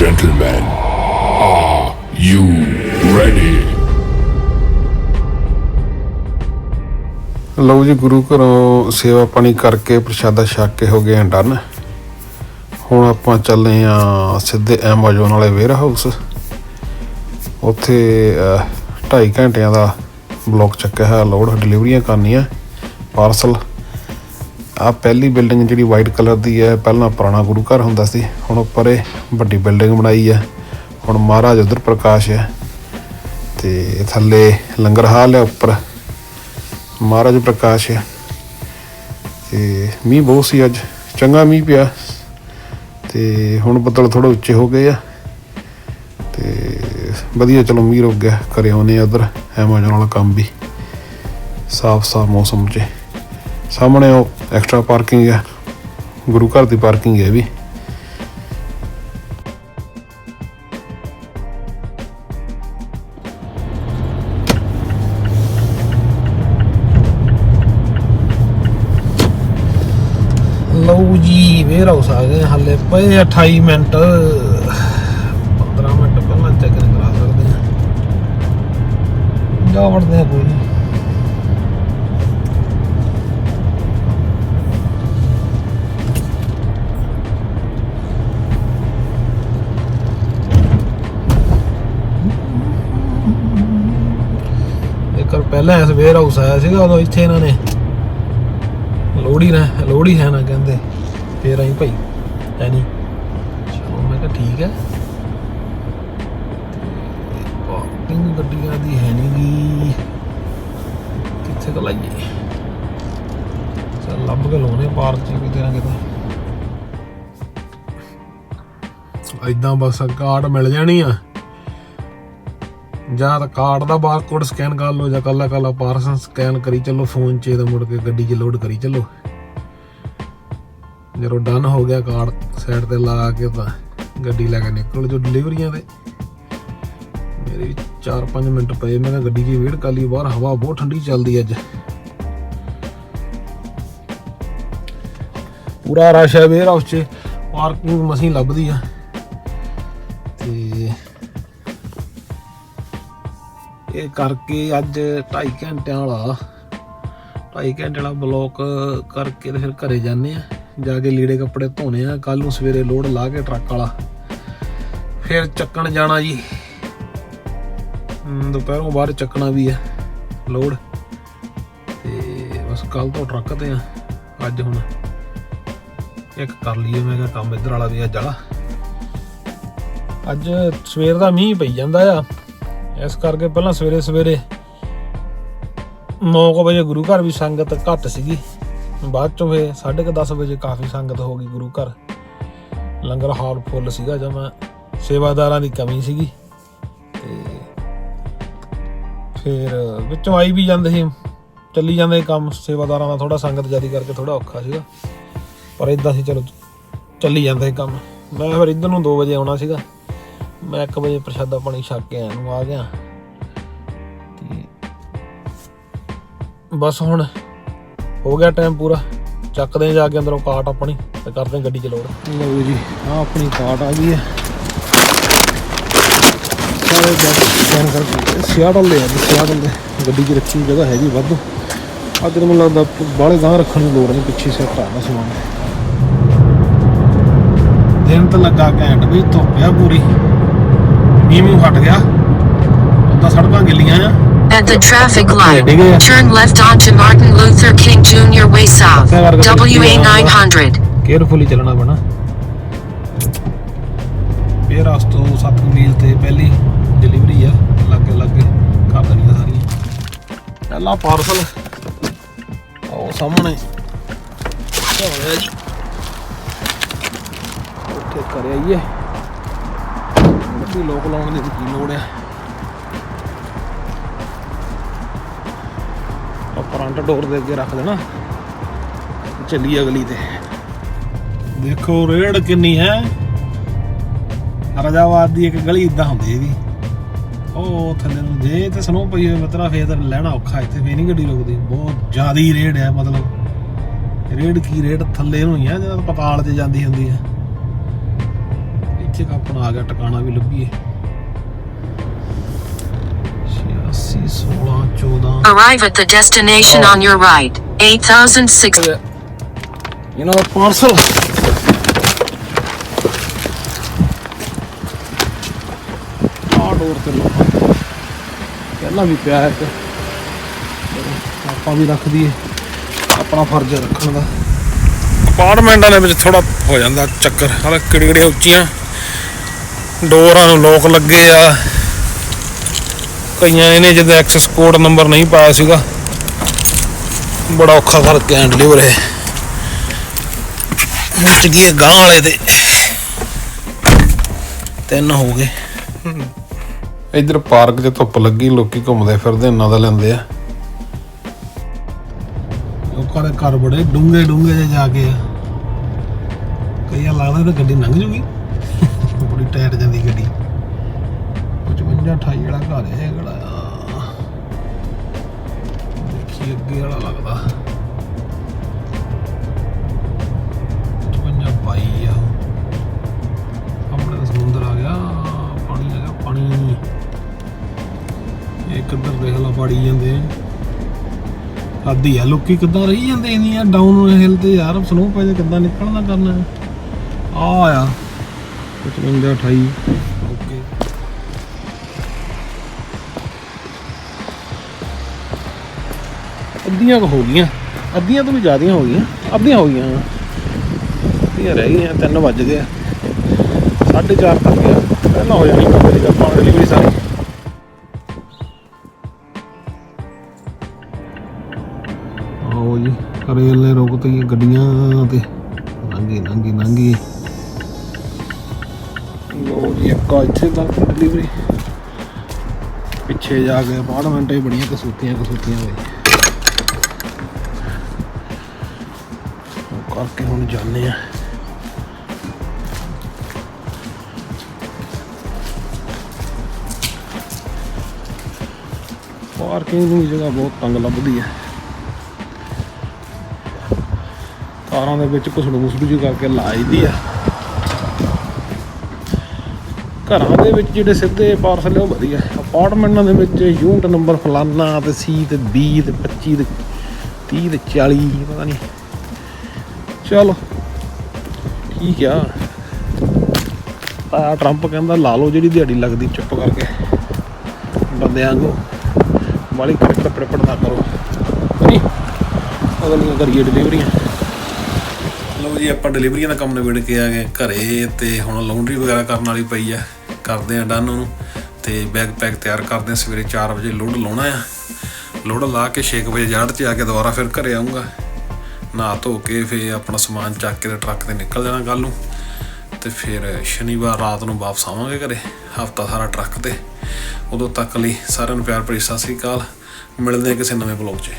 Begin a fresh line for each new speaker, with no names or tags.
gentlemen, are you ready?
ਲਓ ਜੀ ਗੁਰੂ ਘਰੋਂ ਸੇਵਾ ਪਾਣੀ ਕਰਕੇ ਪ੍ਰਸ਼ਾਦਾ ਛਕ ਕੇ ਹੋ ਗਏ ਆ ਡਨ। ਹੁਣ ਆਪਾਂ ਚੱਲੇ ਆ ਸਿੱਧੇ ਐਮਾਜ਼ੋਨ ਵਾਲੇ ਵੇਅਰ ਹਾਊਸ ਉੱਥੇ 2.5 ਘੰਟਿਆਂ ਦਾ ਬਲੌਕ ਚੱਕਿਆ ਹੈ ਲੋਡ ਡਿਲੀਵਰੀਆਂ ਕਰਨੀਆਂ ਪਾਰਸਲ ਆ ਪਹਿਲੀ ਬਿਲਡਿੰਗ ਜਿਹੜੀ ਵਾਈਟ ਕਲਰ ਦੀ ਹੈ, ਪਹਿਲਾਂ ਪੁਰਾਣਾ ਗੁਰੂ ਘਰ ਹੁੰਦਾ ਸੀ, ਹੁਣ ਉੱਪਰ ਇਹ ਵੱਡੀ ਬਿਲਡਿੰਗ ਬਣਾਈ ਹੈ, ਹੁਣ ਮਹਾਰਾਜ ਉਧਰ ਪ੍ਰਕਾਸ਼ ਹੈ ਤੇ ਥੱਲੇ ਲੰਗਰ ਹਾਲ ਹੈ ਉੱਪਰ, ਮਹਾਰਾਜ ਪ੍ਰਕਾਸ਼ ਹੈ ਤੇ ਮੀਂਹ ਬਹੁਤ ਸੀ ਅੱਜ, ਚੰਗਾ ਮੀਂਹ ਪਿਆ ਤੇ ਹੁਣ ਬੱਦਲ ਥੋੜੇ ਉੱਚੇ ਹੋ ਗਏ ਆ ਤੇ ਵਧੀਆ ਚਲੋ ਮੀਂਹ ਰੁਕ ਗਿਆ ਕਰੇ ਆਉਨੇ ਆ ਉਧਰ, ਐਮਾਜ਼ੋਨ ਵਾਲਾ ਕੰਮ ਵੀ ਸਾਫ਼ ਸਾਫ਼ ਮੌਸਮ 'ਚ। ਸਾਹਮਣੇ ਉਹ ਐਕਸਟਰਾ ਪਾਰਕਿੰਗ ਹੈ। ਗੁਰੂ ਘਰ ਦੀ ਪਾਰਕਿੰਗ ਹੈ ਵੀ। ਲਓ ਜੀ ਵੇਰ ਹਾਊਸ ਆ ਗਏ ਹਾਲੇ ਪਏ 28 ਮਿੰਟ। 15 ਮਿੰਟ ਪਹਿਲਾਂ ਚੈੱਕ ਕਰਾ ਸਕਦੇ ਆ ਜਾ ਵੜਦੇ ਆ ਕੋਈ। ਨਹੀਂ ਇੱਕ ਪਹਿਲਾਂ ਇਸ ਵੇਅਰ ਹਾਊਸ ਆਇਆ ਸੀਗਾ, ਉਦੋਂ ਇੱਥੇ ਇਹਨਾਂ ਨੇ ਲੋੜੀ ਨਾ ਲੋੜੀ ਹੈ ਨਾ ਕਹਿੰਦੇ, ਫੇਰ ਆਈ ਭਾਈ, ਹੈ ਨਹੀਂ ਚਲੋ ਮੈਂ ਕਿਹਾ ਠੀਕ ਹੈ। ਪਾਰਕਿੰਗ ਗੱਡੀਆਂ ਦੀ ਹੈ ਨਹੀਂ ਗੀ। ਕਿੱਥੇ ਕੁ ਲਾਈਏ? ਚੱਲ ਲੱਭ ਕੇ ਲਾਉਣੇ ਪਾਰਕ ਚ ਕਿਤੇ ਨਾ ਕਿਤੇ। ਐਦਾਂ ਬਸ ਕਾਰਡ ਮਿਲ ਜਾਣੀ ਆ। ਜਾਂ ਤਾਂ ਕਾਰਡ ਦਾ ਬਾਰਕੋਡ ਸਕੈਨ ਕਰ ਲਓ ਜਾਂ ਕੱਲਾ ਕੱਲਾ ਪਾਰਸਲ ਸਕੈਨ ਕਰੀ ਚੱਲੋ ਫੋਨ 'ਚ ਇਹਦਾ ਮੁੜ ਕੇ ਗੱਡੀ 'ਚ ਲੋਡ ਕਰੀ ਚੱਲੋ। ਜਦੋਂ ਡਨ ਹੋ ਗਿਆ ਕਾਰਡ ਸਾਈਡ ਤੇ ਲਾ ਕੇ ਤਾਂ ਗੱਡੀ ਲੈ ਕੇ ਨਿਕਲ ਜੋ ਡਿਲੀਵਰੀਆਂ ਤੇ। ਮੇਰੇ ਵੀ 4-5 ਮਿੰਟ ਪਏ, ਮੈਂ ਤਾਂ ਗੱਡੀ 'ਚ ਵੇਟ ਕਰ ਲਈ, ਬਾਹਰ ਹਵਾ ਬਹੁਤ ਠੰਡੀ ਚੱਲਦੀ ਅੱਜ। ਪੂਰਾ ਰਸ਼ ਹੈ ਵੇਅਰ ਹਾਊਸ 'ਚ ਪਾਰਕਿੰਗ ਮਸੀਂ ਲੱਭਦੀ ਆ। ਇਹ ਕਰਕੇ ਅੱਜ 2.5 ਘੰਟਿਆਂ ਵਾਲਾ 2.5 ਘੰਟੇ ਵਾਲਾ ਬਲੌਕ ਕਰਕੇ ਤੇ ਫਿਰ ਘਰੇ ਜਾਂਦੇ ਆ। ਜਾ ਕੇ ਲੀੜੇ ਕੱਪੜੇ ਧੋਣੇ ਆ ਕੱਲ ਨੂੰ ਸਵੇਰੇ ਲੋਡ ਲਾ ਕੇ ਟਰੱਕ ਵਾਲਾ। ਫਿਰ ਚੱਕਣ ਜਾਣਾ ਜੀ। ਦੁਪਹਿਰੋਂ ਬਾਅਦ ਚੱਕਣਾ ਵੀ ਆ, ਲੋਡ। ਤੇ ਬਸ ਕੱਲ ਤੋਂ ਟਰੱਕ ਤੇ ਆ, ਅੱਜ ਹੁਣ ਇੱਕ ਕਰ ਲਈਏ ਮੈਂ ਕਿਹਾ ਕੰਮ ਇੱਧਰ ਵਾਲਾ ਵੀ ਅੱਜ ਵਾਲਾ ਅੱਜ ਸਵੇਰ ਦਾ ਮੀਂਹ ਪਈ ਜਾਂਦਾ ਆ। ਇਸ ਕਰਕੇ ਪਹਿਲਾਂ ਸਵੇਰੇ ਸਵੇਰੇ 9 ਵਜੇ ਗੁਰੂ ਘਰ ਵੀ ਸੰਗਤ ਘੱਟ ਸੀਗੀ। ਬਾਅਦ ਚੋਂ ਫੇ 10:30 ਵਜੇ ਕਾਫੀ ਸੰਗਤ ਹੋ ਗਈ ਗੁਰੂ ਘਰ। ਲੰਗਰ ਹਾਲ ਫੁੱਲ ਸੀਗਾ ਜਮਾ ਸੇਵਾਦਾਰਾਂ ਦੀ ਕਮੀ ਸੀਗੀ। ਤੇ ਫਿਰ ਵਿੱਚੋਂ ਆਈ ਵੀ ਜਾਂਦੇ ਸੀ, ਚੱਲੀ ਜਾਂਦੇ ਕੰਮ। ਸੇਵਾਦਾਰਾਂ ਦਾ ਥੋੜਾ ਸੰਗਤ ਜਾਰੀ ਕਰਕੇ ਥੋੜਾ ਔਖਾ ਸੀਗਾ। ਪਰ ਇਦਾਂ ਸੀ ਚਲੋ, ਚੱਲੀ ਜਾਂਦਾ ਸੀ ਕੰਮ। ਮੈਂ ਫਿਰ ਇੱਧਰ ਨੂੰ 2 ਵਜੇ ਆਉਣਾ ਸੀਗਾ। ਮੈਂ 1 ਵਜੇ ਪ੍ਰਸ਼ਾਦਾ ਪਾਣੀ ਛੱਕ ਕੇ ਆਇਆ ਨੂੰ, ਆ ਗਿਆ। ਤੇ ਬਸ ਹੁਣ ਹੋ ਗਿਆ ਟਾਈਮ ਪੂਰਾ। ਚੱਕਦੇ ਜਾ ਕੇ ਅੰਦਰੋਂ ਕਾਟ ਆਪਣੀ ਤੇ ਕਰਦੇ ਗੱਡੀ ਚ ਲੋਡ ਲਓ ਜੀ ਆ ਆਪਣੀ ਕਾਟ ਆ ਗਈ ਹੈ। ਸਾਰੇ ਬਸ ਕਰਕੇ ਸਿਆਟਲ ਦੇ ਆ ਸਿਆਟਲ ਦੇ ਗੱਡੀ 'ਚ ਰੱਖੀ ਜਗ੍ਹਾ ਹੈਗੀ ਵਾਧੂ। ਅੱਜ ਮੈਨੂੰ ਲੱਗਦਾ ਬਾਹਲੇ ਗਾਂ ਰੱਖਣ ਦੀ ਲੋੜ ਨਹੀਂ, ਪਿੱਛੇ ਸੈੱਟ ਆਣਾ ਸਮਾਨ। ਦਿਨ ਤਾਂ ਲੱਗਾ ਘੈਂਟ ਵੀ ਧੁੱਪਿਆ ਪੂਰੀ। ਮੀਂਹ ਮੀਂਹ ਹਟ ਗਿਆ। ਉਦਾਂ ਸੜਕਾਂ ਗਿੱਲੀਆਂ ਆ।
At the traffic light, turn left onto Martin Luther King Jr. Way South, WA
Pilipino,
900.
Carefully ਚੱਲਣਾ ਪੈਣਾ। ਫੇਰ ਉਸ ਤੋਂ 7 ਮੀਲ ਤੇ ਪਹਿਲੀ ਡਿਲੀਵਰੀ ਆ। ਲੱਗੇ ਲੱਗੇ ਕਰ ਦੇਣੀਆਂ ਸਾਰੀਆਂ। ਪਹਿਲਾ ਪਾਰਸਲ ਉਹ ਸਾਹਮਣੇ। ਹੋਇਆ ਜੀ? ਉੱਥੇ ਕਰ ਆਈਏ ਗੱਡੀ ਲੋਕ ਲਾਉਣ ਦੀ ਕੀ ਲੋੜ ਆ। ਆ ਫਰੰਟ ਡੋਰ ਦੇ ਅੱਗੇ ਰੱਖ ਦੇਣਾ ਚੱਲੀ ਅਗਲੀ ਤੇ। ਦੇਖੋ ਰੇੜ ਕਿੰਨੀ ਹੈ। ਰਜਾਵਾਦ ਦੀ ਇੱਕ ਗਲੀ ਇਦਾਂ ਹੁੰਦੀ ਇਹਦੀ ਉਹ ਥੱਲੇ ਨੂੰ ਜੇ ਤੇ ਸਨੋ ਪਈ ਹੋਵੇ ਮਤਰਾ ਫੇਰ ਤਾਂ ਲੈਣਾ ਔਖਾ, ਇੱਥੇ ਫੇਰ ਨਹੀਂ ਗੱਡੀ ਰੁਕਦੀ। ਬਹੁਤ ਜ਼ਿਆਦਾ ਹੀ ਰੇੜ ਹੈ, ਮਤਲਬ। ਰੇੜ ਕੀ ਰੇੜ ਥੱਲੇ ਨੂੰ ਹੀ ਆ ਜਦੋਂ ਪਤਾਲ 'ਚ ਜਾਂਦੀ ਹੁੰਦੀ ਹੈ। ਇੱਥੇ ਕੁ ਆਪਣਾ ਆ ਗਿਆ ਟਿਕਾਣਾ ਵੀ ਲੱਭੀਏ। 86 16 14
Arrive at the destination on your right. 8006.
ਇਹਨਾਂ ਦਾ ਪਾਰਸਲ ਆ ਡੋਰ ਤੇ ਲੱਗਾ ਪਹਿਲਾਂ ਵੀ ਪਿਆ ਇੱਕ। ਚਲੋ, ਆਪਾਂ ਵੀ ਰੱਖ ਦਈਏ। ਆਪਣਾ ਫਰਜ਼ ਹੈ ਰੱਖਣ ਦਾ। ਅਪਾਰਟਮੈਂਟਾਂ ਦੇ ਵਿੱਚ ਥੋੜਾ ਹੋ ਜਾਂਦਾ ਚੱਕਰ। ਹਾਲੇ ਕਿਹੜੀ ਕਿਹੜੀਆਂ ਉੱਚੀਆਂ। ਡੋਰਾਂ ਨੂੰ ਲੋਕ ਲੱਗੇ ਆ। ਕਈਆਂ ਇਹਨੇ ਜਿਹਦਾ ਐਕਸੈਸ ਕੋਡ ਨੰਬਰ ਨਹੀਂ ਪਾਇਆ ਸੀਗਾ। ਬੜਾ ਔਖਾ ਕਰਕੇ ਹੈਂਡਲ ਹੋ ਰਿਹਾ। ਮੁੱਚ ਗਏ ਗਾਂ ਵਾਲੇ ਤੇ ਤਿੰਨ ਹੋ ਗਏ। ਇਧਰ ਪਾਰਕ 'ਚ ਧੁੱਪ ਲੱਗੀ ਲੋਕੀ ਘੁੰਮਦੇ ਫਿਰਦੇ ਇਹਨਾਂ ਦਾ ਲੈਂਦੇ ਆ। ਲੋਕਾਂ ਦੇ ਘਰ ਬੜੇ ਡੂੰਘੇ ਡੂੰਘੇ ਜਿਹੇ ਜਾ ਕੇ ਆ। ਕਈਆਂ ਲੱਗਦਾ ਤਾਂ ਗੱਡੀ ਲੰਘ ਜੂਗੀ। ਟਾਇਰ ਜਾਂਦੀ ਗੱਡੀ। 55 28 ਵਾਲਾ ਘਰ ਹੈ ਕਿਹੜਾ ਦੇਖੀ ਅੱਗੇ ਵਾਲਾ ਲੱਗਦਾ। 55 ਬਾਈ ਆ। ਸਾਹਮਣੇ ਤਾਂ ਸਮੁੰਦਰ ਆ ਗਿਆ। ਪਾਣੀ ਆ ਗਿਆ, ਪਾਣੀ। ਇਹ ਕਿੱਧਰ ਦੇਖ ਲਾ, ਪਾੜੀ ਜਾਂਦੇ। ਆਦੀ ਆ, ਲੋਕੀ ਕਿੱਦਾਂ ਰਹੀ ਜਾਂਦੇ ਇੰਨੀਆਂ ਡਾਊਨ ਹਿਲ ਤੇ ਯਾਰ ਸਨੋ ਪੈ ਜਾ ਕਿੱਦਾਂ ਨਿਕਲਣਾ ਕਰਨਾ। ਆ ਆ। 55 28 ਓਕੇ। ਅੱਧੀਆਂ ਕੁ ਹੋ ਗਈਆਂ। ਅੱਧੀਆਂ ਤੋਂ ਵੀ ਜ਼ਿਆਦੀਆਂ ਹੋ ਗਈਆਂ। ਅੱਧੀਆਂ ਹੋ ਗਈਆਂ। ਅੱਧੀਆਂ ਰਹਿ ਗਈਆਂ 3 ਵੱਜ ਗਏ 4:30 ਤੱਕ ਗਿਆ। ਪਹਿਲਾਂ ਹੋ ਜਾਣੀ ਕੰਮ ਦੀ ਆਪਾਂ ਡਿਲੀਵਰੀ ਸਾਰੀ। ਆਓ ਜੀ ਰੇਲ ਨੇ ਰੋਕਤੀ ਗੱਡੀਆਂ ਤੇ। ਲੰਗੀ ਲੰਗੀ ਲੰਗੀ ਲੋ ਜੀ, ਇੱਕ ਇੱਥੇ ਤੱਕ ਡਿਲੀਵਰੀ ਪਿੱਛੇ ਜਾ ਕੇ ਅਪਾਰਟਮੈਂਟਾਂ ਹੀ ਬੜੀਆਂ ਕਸੂਤੀਆਂ ਕਸੂਤੀਆਂ ਹੋਈ ਕਰਕੇ ਹੁਣ ਜਾਂਦੇ ਆ। ਪਾਰਕਿੰਗ ਦੀ ਜਗ੍ਹਾ ਬਹੁਤ ਤੰਗ ਲੱਭਦੀ ਹੈ ਕਾਰਾਂ ਦੇ ਵਿੱਚ ਘੁਸੜੂ ਘੁਸੜੂ ਜਿਹੀ ਕਰਕੇ ਲਾਈਦੀ ਆ। ਘਰਾਂ ਦੇ ਵਿੱਚ ਜਿਹੜੇ ਸਿੱਧੇ ਪਾਰਸਲ ਉਹ ਵਧੀਆ। ਅਪਾਰਟਮੈਂਟਾਂ ਦੇ ਵਿੱਚ ਯੂਨਿਟ ਨੰਬਰ ਫਲਾਨਾ ਤੇ ਸੀ ਤੇ 20 ਤੇ 25 ਤੇ 30 ਤੇ 40 ਪਤਾ ਨਹੀਂ ਚਲੋ, ਠੀਕ ਆ। ਆ ਟਰੰਪ ਕਹਿੰਦਾ, ਲਾ ਲਓ ਜਿਹੜੀ ਦਿਹਾੜੀ ਲੱਗਦੀ, ਚੁੱਪ ਕਰਕੇ। ਬੰਦਿਆਂ ਨੂੰ ਵਾਲੀ ਕੱਪੜੇ ਕੱਪੜੇ ਨਾ ਕਰੋ। ਨਹੀਂ ਅਗਲੀਆਂ ਕਰੀਏ ਡਿਲੀਵਰੀਆਂ ਲਓ ਜੀ, ਆਪਾਂ ਡਿਲੀਵਰੀਆਂ ਦਾ ਕੰਮ ਨਿਬੇੜ ਕੇ ਆ ਗਏ ਘਰੇ ਤੇ ਹੁਣ ਲਾਉਂਡਰੀ ਵਗੈਰਾ ਕਰਨ ਵਾਲੀ ਪਈ ਆ। ਕਰਦੇ ਆ ਡਨ ਉਹਨੂੰ ਤੇ ਬੈਗ ਪੈਕ ਤਿਆਰ ਕਰਦੇ ਆ, ਸਵੇਰੇ 4 ਵਜੇ ਲੋਡ ਲਾਉਣਾ ਆ। ਲੋਡ ਲਾ ਕੇ 6 ਵਜੇ ਜਾੜ ਤੇ ਆ ਕੇ ਦੁਬਾਰਾ ਫਿਰ ਘਰੇ ਆਉਂਗਾ ਨਹਾ ਧੋ ਕੇ ਫਿਰ ਆਪਣਾ ਸਮਾਨ ਚੱਕ ਕੇ ਤੇ ਟਰੱਕ ਤੇ ਨਿਕਲ ਜਾਣਾ ਕੱਲ ਨੂੰ। ਤੇ ਫਿਰ ਸ਼ਨੀਵਾਰ ਰਾਤ ਨੂੰ ਵਾਪਸ ਆਵਾਂਗੇ ਘਰੇ, ਹਫਤਾ ਸਾਰਾ ਟਰੱਕ ਤੇ। ਉਦੋਂ ਤੱਕ ਲਈ ਸਾਰਿਆਂ ਨੂੰ ਪਿਆਰ ਭਰੀ ਸਤਿ ਸ੍ਰੀ ਅਕਾਲ। ਮਿਲਦੇ ਹਾਂ ਕਿਸੇ ਨਵੇਂ ਬਲੌਗ 'ਚ।